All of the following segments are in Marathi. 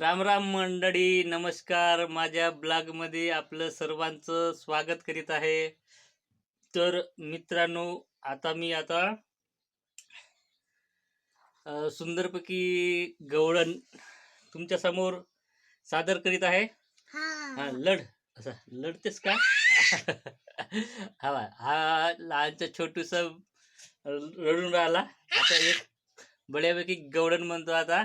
राम राम मंडळी नमस्कार. माझ्या ब्लॉगमध्ये आपलं सर्वांचं स्वागत करीत आहे. तर मित्रांनो आता मी आता सुंदरपैकी गवळण तुमच्यासमोर सादर करीत आहे. हा. हा लढ. असं लढतेस का? हा हा लहानचा छोटूस रडून राहिला. आता एक बड्यापैकी गवळण म्हणतो आता.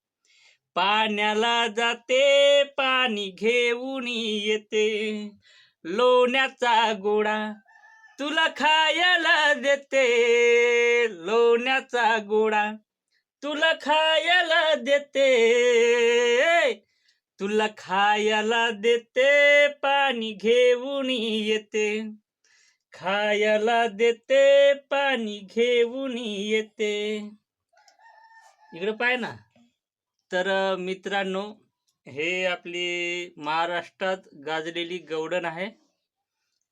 पाण्याला जाते पाणी घेऊन येते. लोण्याचा गोडा तुला खायला देते. लोण्याचा गोडा तुला खायला देते. तुला खायला देते पाणी घेऊन येते. खायला देते पाणी घेऊन येते. इकडे पाय ना. तर मित्रांनो हे आपली महाराष्ट्रात गाजलेली गवडण आहे.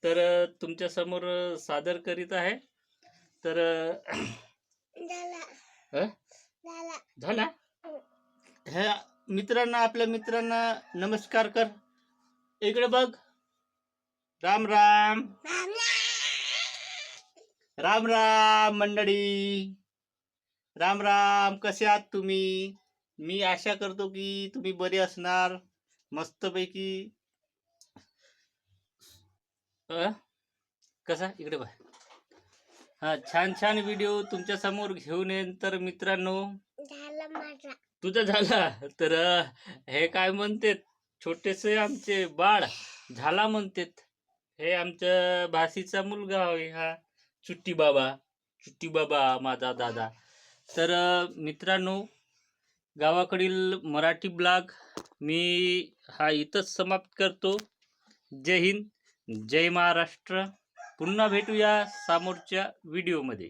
तर तुमच्यासमोर सादर करीत आहे. तर झाला. झाला. ह्या मित्रांना आपल्या मित्रांना नमस्कार कर. इकडे बघ. राम राम. राम राम मंडळी. राम राम. कसे आहात तुम्ही? मी आशा करतो की तुम्ही बरे असणार. मस्तपैकी. अ? कसा? इकडे बघ. हा छान छान व्हिडिओ तुमच्यासमोर घेऊन येईन तर मित्रांनो. तुझं झाला? तर हे काय म्हणतात? छोटेसे आमचे बाळ झाला म्हणतात. हे आमच्या भाषीचा मुलगा होय हा. चुट्टी बाबा. चुट्टी बाबा माझा दादा. तर मित्रांनो गावाकडील मराठी ब्लॉग मी हा इथंच समाप्त करतो. जय हिंद जय महाराष्ट्र. पुन्हा भेटूया समोरच्या व्हिडिओमध्ये.